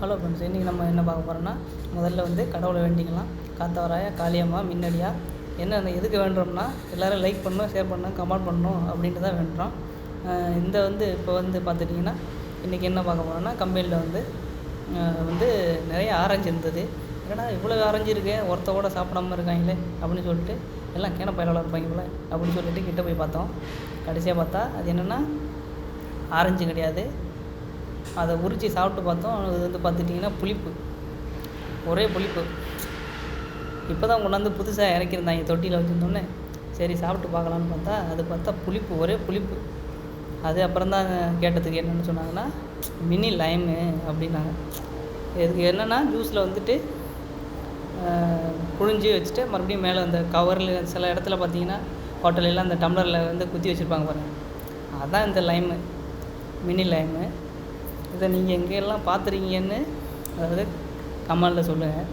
Hello friends இன்றைக்கி நம்ம என்ன பார்க்க போகிறோம்னா முதல்ல வந்து கடவுளை வேண்டிக்கலாம். காத்தவராய காளியம்மா மின்னடியா என்ன எதுக்கு வேண்டுறோம்னா எல்லோரும் லைக் பண்ணணும் ஷேர் பண்ணணும் கமெண்ட் பண்ணணும் அப்படின்ட்டு தான் வேண்டுறோம். இந்த வந்து இப்போ வந்து பார்த்துட்டிங்கன்னா இன்றைக்கி என்ன பார்க்க போகிறோம்னா கம்பெனியில் வந்து வந்து நிறைய ஆரஞ்சு இருந்தது. ஏன்னா இவ்வளோ ஆரஞ்சு இருக்கே ஒருத்த கூட சாப்பிடாம இருக்காங்களே அப்படின்னு சொல்லிட்டு எல்லாம் கேன பயலாளர் இருப்பாங்க அப்படின்னு சொல்லிட்டு கிட்டே போய் பார்த்தோம். கடைசியாக பார்த்தா அது என்னென்னா ஆரஞ்சு கிடையாது. அதை உரித்து சாப்பிட்டு பார்த்தோம். அது வந்து பார்த்துட்டிங்கன்னா புளிப்பு. ஒரே புளிப்பு. இப்போ தான் கொண்டாந்து புதுசாக இறக்கியிருந்தாங்க தொட்டியில் வச்சுருந்தோன்னே. சரி சாப்பிட்டு பார்க்கலான்னு பார்த்தா அது பார்த்தா புளிப்பு ஒரே புளிப்பு. அது அப்புறம் தான் கேட்டதுக்கு என்னென்னு சொன்னாங்கன்னா மினி லைமு அப்படின்னாங்க. இதுக்கு என்னென்னா ஜூஸில் வந்துட்டு புழிஞ்சு வச்சுட்டு மறுபடியும் மேலே அந்த கவரில் சில இடத்துல பார்த்தீங்கன்னா ஹோட்டலெல்லாம் அந்த டம்ளரில் வந்து குத்தி வச்சுருப்பாங்க பாருங்கள் அதுதான் இந்த லைமு. Mini lime. இதை நீங்கள் எங்கெல்லாம் பார்த்துருக்கீங்கன்னு அதாவது கமெண்டில் சொல்லுங்கள்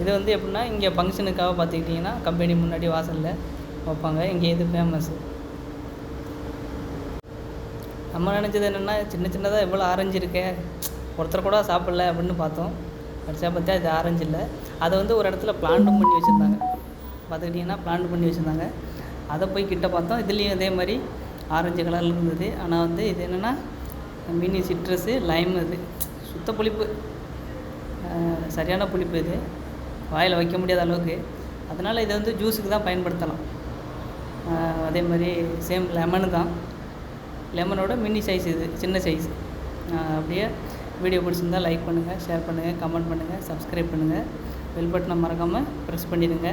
இது வந்து எப்படின்னா இங்கே ஃபங்க்ஷனுக்காக பார்த்துக்கிட்டிங்கன்னா கம்பெனி முன்னாடி வாசலில் வைப்பாங்க. இங்கே இது ஃபேமஸ்ஸு நம்ம நினச்சது என்னென்னா சின்ன சின்னதாக எவ்வளோ ஆரஞ்சு இருக்கே ஒருத்தர் கூட சாப்பிடல அப்படின்னு பார்த்தோம். கடைசியாக பார்த்தா இது ஆரஞ்சு இல்லை. அதை வந்து ஒரு இடத்துல பிளான்டும் பண்ணி வச்சுருந்தாங்க. பார்த்துக்கிட்டிங்கன்னா பிளான்ட் பண்ணி வச்சுருந்தாங்க. அதை போய் கிட்ட பார்த்தோம். இதுலேயும் அதே மாதிரி ஆரஞ்சு கலரில் இருந்தது. ஆனால் வந்து இது என்னென்னா மினி சிட்ரஸு லைம் அது. சுத்த புளிப்பு. சரியான புளிப்பு இது. வாயில் வைக்க முடியாத அளவுக்கு. அதனால் இதை வந்து ஜூஸுக்கு தான் பயன்படுத்தலாம். அதே மாதிரி சேம் லெமனு தான். லெமனோட மினி சைஸ் இது சின்ன சைஸ் அப்படியே வீடியோ பிடிச்சிருந்தால் லைக் பண்ணுங்கள் ஷேர் பண்ணுங்கள் கமெண்ட் பண்ணுங்கள் சப்ஸ்கிரைப் பண்ணுங்கள் பெல் பட்டனை மறக்காமல் ப்ரெஸ் பண்ணிடுங்க.